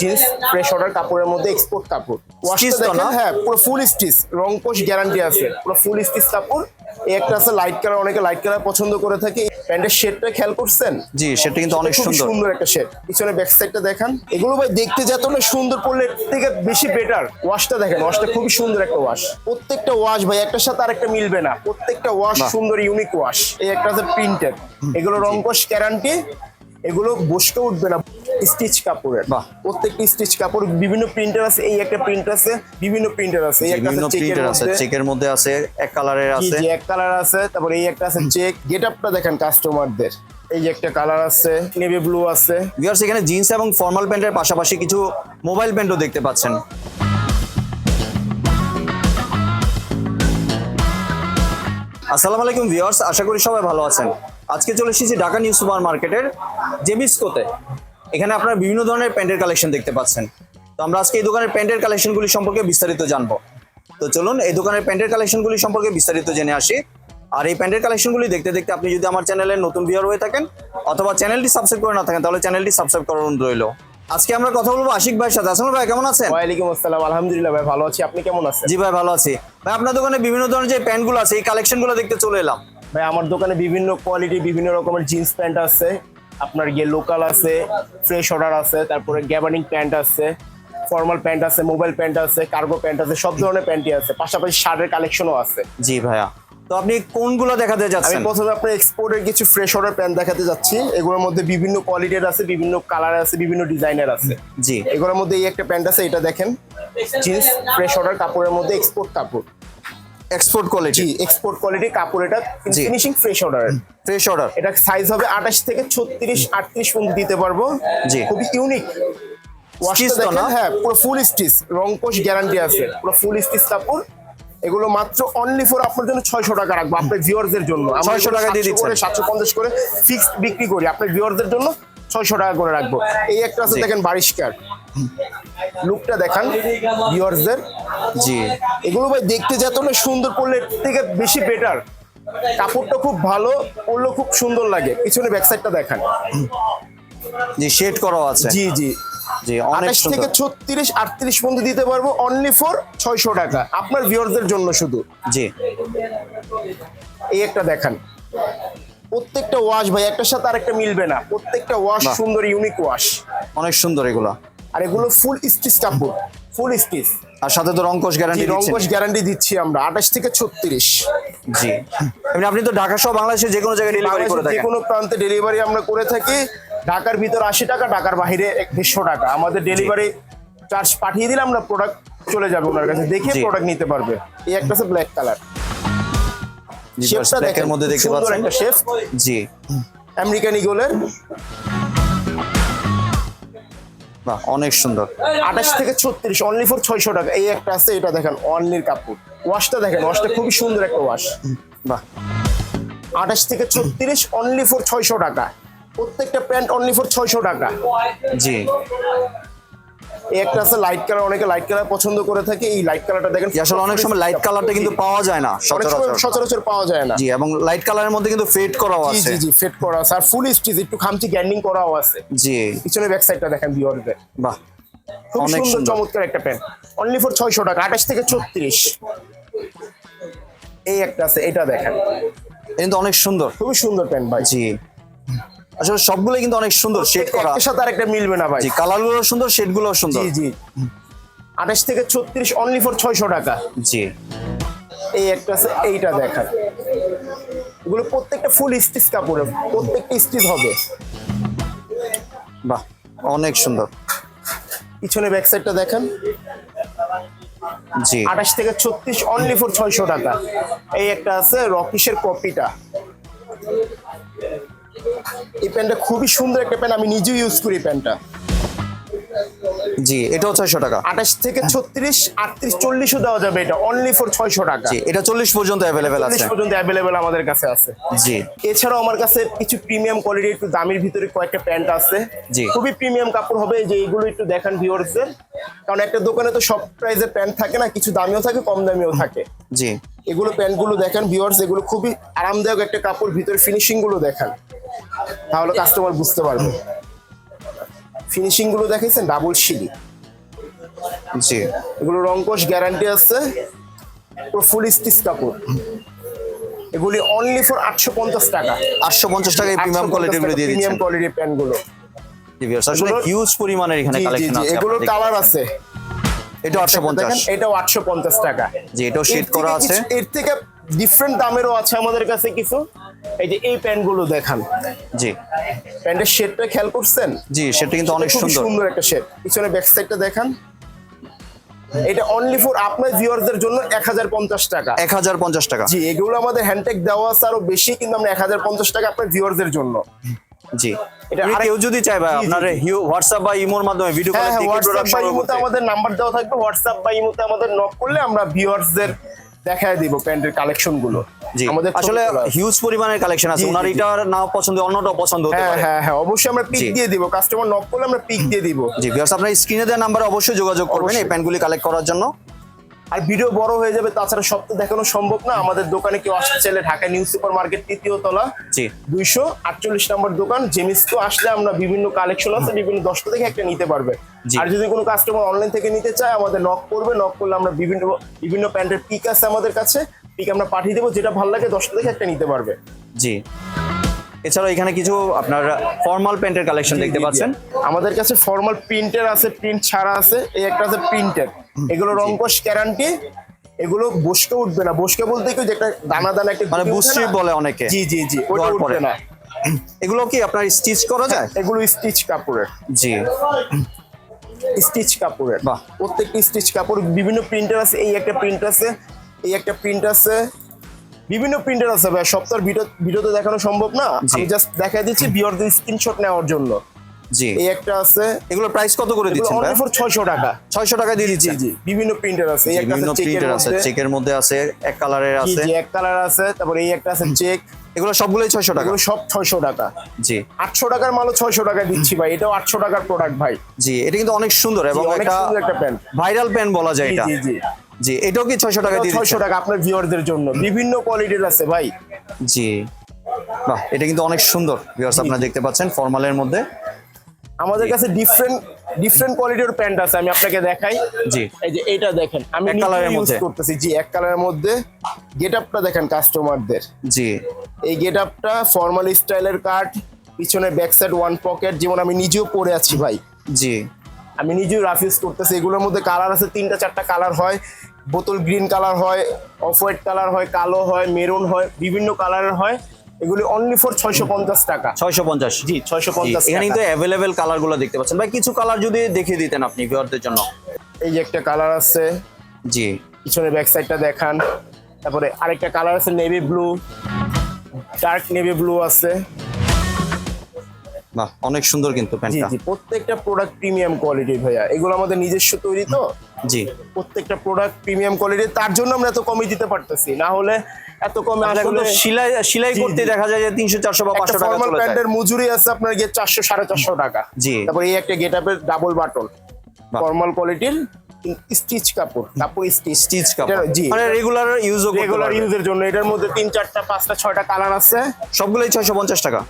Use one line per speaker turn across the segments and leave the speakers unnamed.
Jeans fresh order কাপড়ের মধ্যে export কাপড়। ওয়াশটা দেখেন? হ্যাঁ পুরো ফুল স্টিচ রং কোশ গ্যারান্টি আছে পুরো ফুল স্টিচ কাপড়। এই একটা আছে লাইট কালার অনেকে লাইট কালার পছন্দ করে থাকে। প্যান্টের শেডটা খেয়াল করছেন?
জি সেটা কিন্তু অনেক সুন্দর।
সুন্দর একটা শেড পিছনে ব্যাক সাইডটা দেখান। এগুলো ভাই দেখতে যত না সুন্দর পড়লে থেকে বেশি বেটার ওয়াশটা দেখেন ওয়াশটা খুবই সুন্দর একটা ওয়াশ প্রত্যেকটা ওয়াশ ভাই একটার সাথে আরেকটা মিলবে না। প্রত্যেকটা ওয়াশ সুন্দর ইউনিক ওয়াশ এই একটা আছে প্রিন্টেড এগুলো রংকশ গ্যারান্টি এগুলো বসকে উঠবে না। স্টিচ কাপড়ের। প্রত্যেকটি স্টিচ কাপড় বিভিন্ন প্রিন্টার আছে এই একটা প্রিন্টার আছে বিভিন্ন প্রিন্টার আছে এই একটা
বিভিন্ন
আছে চেকের
প্রিন্টার আছে চেকের মধ্যে আছে এক কালারের আছে।
জি, এক কালার আছে তারপর এই একটা আছে চেক। গেট আপটা দেখেন কাস্টমারদের। এই যে একটা কালার আছে নেভি ব্লু আছে।
ভিউয়ার্স এখানে জিন্স এবং ফর্মাল প্যান্টের পাশাপাশি কিছু মোবাইল প্যান্টও দেখতে পাচ্ছেন। আসসালামু আলাইকুম ভিউয়ার্স আশা করি সবাই ভালো আছেন। আজকে চলে এসেছি ঢাকা নিউ সুপার মার্কেটের জেমিসকোতে। এখানে আপনারা বিভিন্ন ধরনের প্যান্টের কালেকশন দেখতে পাচ্ছেন। তো আমরা আজকে এই দোকানের প্যান্টের কালেকশনগুলি সম্পর্কে বিস্তারিত জানব। তো চলুন এই দোকানের প্যান্টের কালেকশনগুলি সম্পর্কে বিস্তারিত জেনে আসি। আর এই প্যান্টের কালেকশনগুলি দেখতে দেখতে আপনি যদি আমার চ্যানেলের নতুন ভিউয়ার হয়ে থাকেন অথবা চ্যানেলটি সাবস্ক্রাইব করে না থাকেন তাহলে চ্যানেলটি সাবস্ক্রাইব করার অনুরোধ রইল। আজকে আমরা কথা বলব আশিক ভাইয়ের সাথে। আসলে ভাই কেমন আছেন?
ওয়ালাইকুম আসসালাম আলহামদুলিল্লাহ ভাই ভালো আছি। আপনি কেমন আছেন?
জি ভাই ভালো আছি। ভাই আপনার দোকানে বিভিন্ন ধরনের যে প্যান্টগুলো আছে এই কালেকশনগুলো দেখতে চলে এলাম।
ভাই আমার দোকানে বিভিন্ন কোয়ালিটি বিভিন্ন রকমের জিন্স প্যান্ট আছে। আপনার গিয়ে লোকাল আছে ফ্রেশ অর্ডার আছে তারপরে গ্যাবার্নিং প্যান্ট আছে ফর্মাল প্যান্ট আছে মোবাইল প্যান্ট আছে কার্গো প্যান্ট আছে সব ধরনের প্যান্টই আছে। পাশাপাশি শার্টের কালেকশনও আছে।
জি ভাইয়া। তো আপনি কোনগুলো দেখাতে যাচ্ছেন?
আমি প্রথমে আপনার এক্সপোর্টের কিছু ফ্রেশ অর্ডার প্যান্ট দেখাতে যাচ্ছি। এগুলোর মধ্যে বিভিন্ন কোয়ালিটির আছে বিভিন্ন কালার আছে বিভিন্ন ডিজাইনের আছে।
জি।
এগুলোর মধ্যে এই একটা প্যান্ট আছে এটা দেখেন। জিন্স ফ্রেশ অর্ডার কাপড়ের মধ্যে এক্সপোর্ট কাপড়।
এক্সপোর্ট কোয়ালিটি
এক্সপোর্ট কোয়ালিটি কাপড় এটা। Finishing fresh order
fresh order
এটা সাইজ হবে আঠাশ থেকে ছত্রিশ আটত্রিশ পর্যন্ত দিতে পারব।
জি।
খুবই ইউনিক
Stitch তো না?
হ্যাঁ পুরো ফুল স্টিচ রংকোশ গ্যারান্টি আছে। পুরো ফুল স্টিচ কাপড়। এগুলো মাত্র অনলি ফর আপনার জন্য ছয়শো টাকা রাখব আপনার ভিউয়ারদের জন্য।
600 টাকা দিয়ে দিচ্ছেন।
সাতশো পঞ্চাশ করে ফিক্সড বিক্রি করি আপনার ভিউয়ারদের জন্য ছয়শো টাকা করে রাখব। এই একটা আছে। দেখেন বারিশকার লুকটা দেখান ভিউয়ারদের
জি।
এগুলো ভাই দেখতে যত না সুন্দর পড়লে থেকে বেশি বেটার কাপড়টা খুব ভালো পরলেও খুব সুন্দর লাগে। পিছনে ব্যাক সাইডটা দেখান।
জি শেড করাও আছে।
জি জি।
জি অনেক
থেকে ছত্রিশ আটত্রিশ পর্যন্ত দিতে পারব অনলি ফর ছয়শো টাকা। আপনার ভিউয়ারদের জন্য শুধু।
জি।
এই একটা দেখান। প্রত্যেকটা ওয়াশ ভাই একটার সাথে আরেকটা মিলবে না। প্রত্যেকটা ওয়াশ সুন্দর ইউনিক ওয়াশ
অনেক সুন্দর এগুলো।
আর এগুলো ফুল স্টিচ কাপড় ফুল স্টিচ
আর সাথে তো রংকশ গ্যারান্টি
রঙ্কশ গ্যারান্টি দিচ্ছি আমরা আঠাশ থেকে ছত্রিশ।
জি। এমনি আপনি তো ঢাকা সহ বাংলাদেশের যে কোনো জায়গায় ডেলিভারি করে
বাংলাদেশের যে কোনো প্রান্তে ডেলিভারি আমরা করে থাকি। ঢাকার ভিতর আশি টাকা ঢাকার বাইরে দেড়শো টাকা। আমাদের ডেলিভারি চার্জ পাঠিয়ে দিলে আমরা প্রোডাক্ট চলে যাবে ওনার কাছে। দেখে প্রোডাক্ট নিতে পারবে। এই একটা আছে ব্ল্যাক কালার
জি
শেপটা দেখেন
মধ্যে দেখতে পাচ্ছেন।
একটা শেপ
জি।
আমেরিকান ইগলের
বাহ, অনেক সুন্দর।
আঠাশ থেকে ছত্রিশ অনলি ফর ছয়শো টাকা। এই একটা আছে, এটা দেখেন অনলির কাপড়। ওয়াশটা দেখেন ওয়াশটা খুবই সুন্দর একটা ওয়াশ
বাহ।
আঠাশ থেকে ছত্রিশ অনলি ফর ছয়শো টাকা। প্রত্যেকটা প্যান্ট অনলি ফর ছয়শো টাকা।
জি।
একটা আছে লাইট কালার অনেকে লাইট কালার পছন্দ করে থাকে। এই লাইট কালারটা দেখেন
আসলে অনেক সময় লাইট কালারটা কিন্তু পাওয়া যায় না সচরাচর।
সচরাচর পাওয়া যায় না।
জি এবং লাইট কালারের মধ্যে কিন্তু ফেড করাও আছে
জি জি ফেট করা আছে। আর ফুল স্টিচ একটু খামচি গ্যান্ডিং করাও আছে।
জি।
পিছনে ব্যাক সাইডটা দেখেন ভিউয়ারদের
বাহ
খুব সুন্দর চমৎকার একটা প্যান্ট অনলি ফর ছয়শো টাকা আঠাশ থেকে ছত্রিশ। এই একটা আছে এটা দেখেন।
কিন্তু অনেক সুন্দর।
খুবই সুন্দর প্যান্ট ভাই।
জি। আসলে সবগুলো কিন্তু অনেক সুন্দর শেড করা
একটার সাথে আরেকটা মিলবে না ভাই।
জি কালারগুলো সুন্দর শেডগুলো সুন্দর।
জি জি। আঠাশ থেকে ছত্রিশ অনলি ফর ছয়শো টাকা।
জি।
এই একটা আছে এইটা দেখান। এগুলো প্রত্যেকটা ফুল স্টিচ কাপড়ে প্রত্যেকটা স্টিচ হবে।
বাহ অনেক সুন্দর।
পিছনে ব্যাক সাইডটা দেখেন।
জি।
আঠাশ থেকে ছত্রিশ অনলি ফর ছয়শো টাকা। এই একটা আছে রকিসের কপিটা এই প্যান্টটা খুবই সুন্দর একটা প্যান্ট আমি নিজেও ইউজ করি প্যান্টটা।
জি এটাও ছয়শো টাকা।
আঠাশ থেকে ছত্রিশ আটত্রিশ চল্লিশও দেওয়া যাবে এটা অনলি ফর ছয়শো টাকা।
এটা চল্লিশ পর্যন্ত অ্যাভেলেবেল আছে।
পর্যন্ত অ্যাভেলেবেল আমাদের কাছে আছে।
জি।
এছাড়াও আমার কাছে কিছু প্রিমিয়াম কোয়ালিটির একটু দামের ভিতরে কয়েকটা প্যান্ট আছে।
জি।
খুবই প্রিমিয়াম কাপড় হবে যে এগুলো একটু দেখান ভিউয়ার্সদের কারণ একটা দোকানে তো সব প্রাইসের প্যান্ট থাকে না কিছু দামিও থাকে কম দামিও থাকে।
জি।
এগুলো প্যান্টগুলো দেখেন ভিউয়ার্স এগুলো খুবই আরামদায়ক একটা কাপড় ভিতরে ফিনিশিংগুলো দেখান। তাহলে কাস্টমার বুঝতে পারবে। ফিনিশিংগুলো দেখেছেন? ডাবল সিলি
জি।
এগুলো রংকশ গ্যারান্টি আছে। পুরো ফুল স্টিচ কাপড়। এগুলি অনলি ফর আটশো পঞ্চাশ টাকা।
আটশো পঞ্চাশ টাকায় প্রিমিয়াম কোয়ালিটিরগুলো দিয়ে
প্রিমিয়াম কোয়ালিটির
প্যান্টগুলো আসলে হিউজ পরিমাণের এখানে কালেকশন
জি
আছে
এগুলোর কালার আছে।
এটা আটশো পঞ্চাশ।
দেখেন এটাও আটশো পঞ্চাশ টাকা।
জি এটাও শেড করা আছে।
এর থেকে ডিফারেন্ট দামেরও আছে আমাদের কাছে কিছু। এই যে এই প্যান্টগুলো দেখান।
জি।
প্যান্টের শেডটা খেয়াল করছেন?
জি সেটা কিন্তু অনেক সুন্দর।
সুন্দর একটা শেড পিছনে ব্যাক সাইডটা দেখান। এটা অনলি ফর আপনার ভিউয়ারদের জন্য এক হাজার পঞ্চাশ টাকা।
এক হাজার পঞ্চাশ টাকা।
জি এগুলো আমাদের হ্যান্ডটেক দেওয়া আছে আরও বেশি কিন্তু আমরা এক হাজার পঞ্চাশ টাকা আপনার ভিউয়ারদের জন্য।
জি।
এটা
কেউ যদি চায় ভাই আপনার। হোয়াটসঅ্যাপ বা ইমোর মাধ্যমে ভিডিও কলে
ইমোতে
করতে
আমাদের নাম্বার দেওয়া থাকবে। হোয়াটসঅ্যাপ বা ইমোতে আমাদের নক করলে আমরা ভিউয়ার্সদের দেখায় দিব প্যান্টের
কালেকশনগুলো।
আমাদের
আসলে হিউজ পরিমাণের কালেকশন আছে। ওনার। এটা না পছন্দ অন্যটাও পছন্দ হতে
হ্যাঁ
পারে।
হ্যাঁ হ্যাঁ অবশ্যই আমরা পিক দিয়ে দিব। কাস্টমার নক করলে আমরা পিক দিয়ে দিব।
জি ভিউয়ার্স আপনারা স্ক্রিনে দেওয়া নাম্বারে অবশ্যই যোগাযোগ করবেন এই। প্যান্টগুলি কালেক্ট করার জন্য।
আর ভিডিও বড় হয়ে যাবে তাছাড়া সব তো দেখানো সম্ভব না। আমাদের দোকানে কেউ আসতে চাইলে ঢাকা নিউ সুপার মার্কেট তৃতীয় তলা
জি।
দুইশো আটচল্লিশ নম্বর দোকান। জেমিস্কো আসলে আমরা বিভিন্ন কালেকশন আছে বিভিন্ন দশটা থেকে একটা নিতে পারবে। আর যদি কোনো কাস্টমার অনলাইন থেকে নিতে চায় আমাদের নক করবে। নক করলে আমরা বিভিন্ন বিভিন্ন প্যান্টের পিক আছে আমাদের কাছে। পিক আমরা পাঠিয়ে দেবো যেটা ভালো লাগে দশটা থেকে একটা নিতে পারবে।
জি। এছাড়াও এখানে কিছু আপনার ফর্মাল প্যান্টের কালেকশন দেখতে পাচ্ছেন?
আমাদের কাছে ফর্মাল প্রিন্টের আছে প্রিন্ট ছাড়া আছে এই একটা আছে প্রিন্টের এগুলো রংকশ গ্যারান্টি এগুলো বসকে উঠবে না। বসকে বলতে কি যে একটা দানা দানা একটা
মানে
না?
বলে অনেকে।
জি জি জি ওটা উঠবে না।
এগুলো কি আপনার স্টিচ করা যায়?
এগুলো স্টিচ কাপড়ের।
জি।
স্টিচ কাপড়ের।
বাহ।
প্রত্যেকটি স্টিচ কাপড় বিভিন্ন প্রিন্টার আছে এই একটা প্রিন্ট আছে এই একটা প্রিন্ট আছে। বিভিন্ন প্রিন্টার আছে ভাই সপ্তাহের ভিডিও ভিডিওতে দেখানো সম্ভব না। আমি জাস্ট দেখা দিচ্ছি বিয়রদের স্ক্রিনশট নেওয়ার জন্য।
জি।
এই একটা আছে।
এগুলোর প্রাইস কত করে
এগুলো
দিচ্ছেন ভাই?
ফর 600 টাকা।
ছয়শো টাকা দিয়ে
জি
দিচ্ছেন?
জি বিভিন্ন প্রিন্টার আছে। এই একটা আছে
প্রিন্টার আছে চেকের মধ্যে আছে এক কালারের আছে।
জি এক কালার আছে তারপরে এই একটা আছে চেক
এগুলো সবগুলোই ছয়শো টাকা?
এগুলো সব 600 টাকা।
জি।
800 টাকার মালও 600 টাকা দিচ্ছি ভাই এটাও 800 টাকার প্রোডাক্ট ভাই।
জি এটা কিন্তু অনেক সুন্দর এবং একটা ভাইরাল প্যান্ট বলা যায় এটা।
জি জি।
জি এটাও কি ছয়শো টাকা দিয়ে
ছয়শো
দিচ্ছেন?
টাকা আপনার ভিউয়ারদের জন্য। বিভিন্ন কোয়ালিটির আছে ভাই।
জি। বাহ এটা কিন্তু অনেক সুন্দর। ভিউয়ার্স আপনারা দেখতে পাচ্ছেন ফর্মালের মধ্যে।
আমাদের কাছে ডিফারেন্ট ডিফারেন্ট কোয়ালিটির প্যান্ট আছে আমি আপনাকে দেখাই।
জি।
এই যে এটা দেখেন আমি
এক কালারের
ইউজ
মধ্যে?
করতেছি। জি এক কালারের মধ্যে গেট আপটা দেখেন কাস্টমারদের
জি।
এই গেট আপটা ফর্মাল স্টাইলের কাট পিছনে ব্যাক সাইড ওয়ান পকেট যেমন আমি নিজেও পরে আছি ভাই।
জি।
আমি নিজেও রাফ ইউজ করতেছি। এগুলোর মধ্যে কালার আছে তিনটা চারটা কালার হয়। বোতল গ্রিন কালার হয় অফ হোয়াইট কালার হয় কালো হয় মেরুন হয় বিভিন্ন কালারের হয়। এগুলি অনলি ফর ছয়শো পঞ্চাশ টাকা।
ছয়শো পঞ্চাশ।
জি ছয়শো পঞ্চাশ
এখানে কিন্তু অ্যাভেলেবেল কালারগুলো দেখতে পাচ্ছেন। ভাই কিছু কালার যদি দেখিয়ে দিতেন আপনি ভিউয়ারদের জন্য।
এই যে একটা কালার আছে
জি।
পিছনে ব্যাক সাইডটা দেখান। তারপরে আরেকটা কালার আছে navy blue dark navy blue আছে।
বাহ অনেক সুন্দর কিন্তু প্যান্টটা।
প্রত্যেকটা প্রোডাক্ট প্রিমিয়াম কোয়ালিটির ভাইয়া। এগুলো আমাদের নিজস্ব তৈরি তো?
জি।
প্রত্যেকটা প্রোডাক্ট প্রিমিয়াম কোয়ালিটির তার জন্য আমরা এত কমে দিতে পারতেছি। না হলে এত কমে
এখন তো সেলাই সেলাই করতে দেখা যায় যে তিনশো চারশো বা
একটা
পাঁচশো টাকা
ফর্মাল প্যান্টের মজুরি আছে আপনার গিয়ে চারশো সাড়ে চারশো টাকা।
জি।
তারপরে এই একটা গেট আপের ডাবল বাটন। ফর্মাল কোয়ালিটির স্টিচ কাপড়। কাপড় স্টিচ
স্টিচ কাপড়।
জি।
মানে রেগুলার ইউজও
রেগুলার ইউজের জন্য। এটার মধ্যে তিন চারটা পাঁচটা ছয়টা কালার আছে।
সবগুলোই ছয়শো পঞ্চাশ টাকা।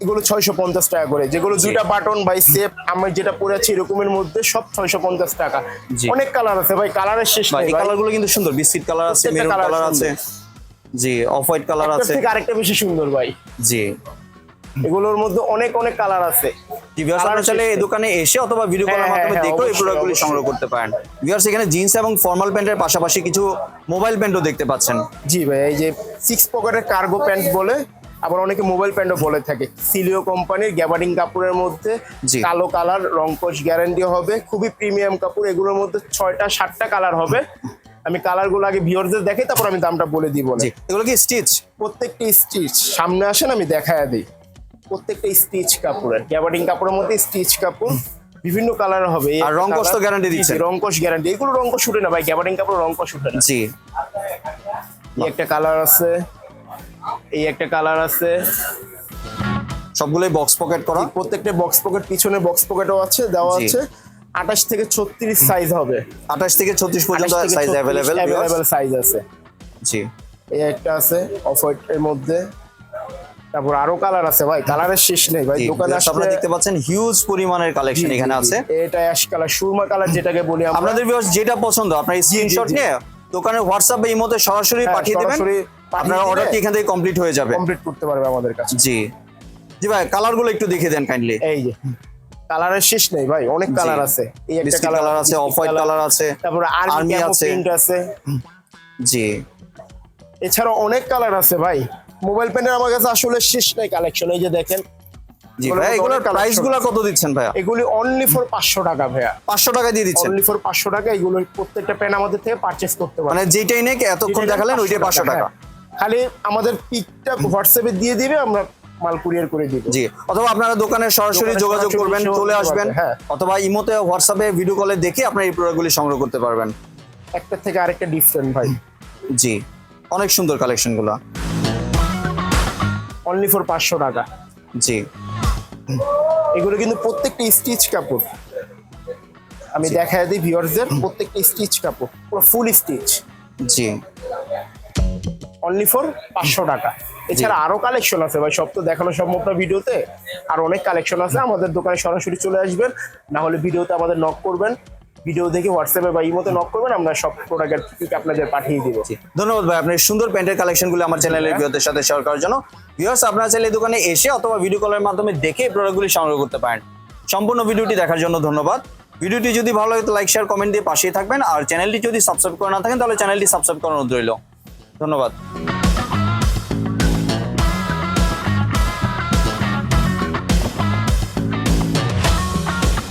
এগুলো ছয়শো পঞ্চাশ টাকা করে। যেগুলো দুইটা বাটন বাই সেপ আমি যেটা পরে আছি এরকমের মধ্যে সব ছয়শো পঞ্চাশ টাকা। অনেক কালার আছে ভাই কালারের শেষ ভাই।
কালারগুলো কিন্তু সুন্দর বিস্কিট কালার আছে মেরুন কালার আছে। জি অফ হোয়াইট কালার আছে।
থেকে আরেকটা বেশি সুন্দর ভাই।
জি।
এগুলোর মধ্যে অনেক অনেক কালার আছে।
ভিউয়ার্স আপনারা চাইলে এই দোকানে এসে অথবা ভিডিও কলের
হ্যাঁ,
মাধ্যমে
হ্যাঁ,
দেখেও এই প্রোডাক্টগুলি সংগ্রহ করতে পারেন। ভিউয়ার্স এখানে জিন্স এবং ফর্মাল প্যান্টের পাশাপাশি কিছু মোবাইল প্যান্টও দেখতে পাচ্ছেন।
জি ভাই এই যে সিক্স পকেটের কার্গো প্যান্ট বলে আবার অনেকে মোবাইল প্যান্টও বলে থাকে। সিলিও কোম্পানির গ্যাবার্ডিং কাপড়ের মধ্যে। কালো কালার রংকশ গ্যারান্টি হবে। খুবই প্রিমিয়াম কাপড় এগুলোর মধ্যে ছয়টা সাতটা কালার হবে। আমি কালারগুলো আগে ভিউয়ারদের দেখে তারপর আমি দামটা বলে দিই
বলে। এগুলো কি স্টিচ?
প্রত্যেকটা স্টিচ সামনে আসেন আমি দেখায় দিই। প্রত্যেকটা স্টিচ কাপড়ের গ্যাবার্ডিং কাপড়ের মধ্যে স্টিচ কাপড় বিভিন্ন কালার হবে।
আর রংকশ তো
জি, জি, রংকশ গ্যারান্টি এগুলো রংকশ উঠে না ভাই গ্যাবার্ডিং কাপড় রংকশ উঠে না।
জি।
এই একটা কালার আছে। এই একটা কালার আছে।
সবগুলোই বক্স পকেট করা।
প্রত্যেকটা বক্স পকেট পিছনে বক্স পকেটও আছে দেওয়া আছে। আঠাশ থেকে ছত্রিশ সাইজ হবে।
আঠাশ থেকে ছত্রিশ পর্যন্ত সাইজ অ্যাভেলেবেল
অ্যাভেলেবেল সাইজ আছে।
জি।
এই একটা আছে অফ হোয়াইট এর মধ্যে। তারপর আরও কালার আছে ভাই কালারের শেষ নেই ভাই। দোকানে
আপনারা দেখতে পাচ্ছেন হিউজ পরিমাণের কালেকশন এখানে আছে।
এটা অ্যাশ কালার সুরমা কালার যেটাকে বলি আমরা।
আপনাদের ভিউয়ার্স যেটা পছন্দ আপনার স্ক্রিনশট নিয়ে দোকানের হোয়াটসঅ্যাপ বা ইমোতে সরাসরি
হ্যাঁ,
পাঠিয়ে দিবেন। আপনার অর্ডারটি এখান থেকে কমপ্লিট হয়ে যাবে?
কমপ্লিট করতে পারবে আমাদের কাছে।
জি। জি ভাই কালারগুলো একটু দেখিয়ে দেন কাইন্ডলি
এই যে কালারের শেষ নেই ভাই অনেক কালার আছে। এই একটা
কালার আছে অফ হোয়াইট কালার আছে
তারপরে আর্মি
আছে।
প্রিন্ট আছে।
জি।
এছাড়াও অনেক কালার আছে ভাই। মোবাইল পেনের আমার কাছে আসলে শেষ নেই কালেকশন এই যে দেখেন।
জি ভাই এগুলোর কত দিচ্ছেন ভাইয়া?
এগুলি অনলি ফর টাকা ভাইয়া।
পাঁচশো টাকা দিয়ে দিচ্ছেন।
অনলি ফর টাকা প্রত্যেকটা পেন আমাদের থেকে পারচেস করতে
মানে যেটাই নেই এতক্ষণ দেখালেন ওইটাই পাঁচশো টাকা।
হ্যাঁ। খালি আমাদের পিকটা হোয়াটসঅ্যাপে দিয়ে দিবে আমরা মাল কুরিয়ার করে দিব।
জি অথবা আপনারা দোকানে সরাসরি যোগাযোগ করবেন চলে আসবেন
হ্যাঁ।
অথবা ইমোতে হোয়াটসঅ্যাপে ভিডিও কলে দেখে আপনার এই প্রোডাক্টগুলি সংগ্রহ করতে পারবেন।
একটা থেকে আরেকটা ডিফারেন্ট ভাই।
জি অনেক সুন্দর কালেকশনগুলো।
অনলি ফর পাঁচশো টাকা।
জি।
এগুলো কিন্তু প্রত্যেকটা স্টিচ কাপড়। আমি দেখা দিই ভিউয়ারদের প্রত্যেকটা স্টিচ কাপড় পুরো ফুল স্টিচ
জি।
অনলি ফর পাঁচশো টাকা। এছাড়া আরও কালেকশন আছে ভাই সব তো দেখানো সম্ভব না ভিডিওতে। আর অনেক কালেকশন আছে আমাদের দোকানে সরাসরি চলে আসবেন। না হলে ভিডিওতে আমাদের নক করবেন। ভিডিও দেখে হোয়াটসঅ্যাপে বা ইমোতে নক করবেন আমরা সব প্রোডাক্টের পিক আপনাদের পাঠিয়ে দিব।
ধন্যবাদ ভাই আপনার সুন্দর প্যান্টের কালেকশনগুলো আমার চ্যানেলের ভিউয়ারদের সাথে শেয়ার করার জন্য। ভিউয়ার্স আপনারা চাইলে এই দোকানে এসে অথবা ভিডিও কলের মাধ্যমে দেখে এই প্রোডাক্টগুলি সংগ্রহ করতে পারেন। সম্পূর্ণ ভিডিওটি দেখার জন্য ধন্যবাদ। ভিডিওটি যদি ভালো লাগে তো লাইক শেয়ার কমেন্ট দিয়ে পাশেই থাকবেন। আর চ্যানেলটি যদি সাবস্ক্রাইব করে না থাকেন তাহলে চ্যানেলটি সাবস্ক্রাইব করানো রইল। ধন্যবাদ।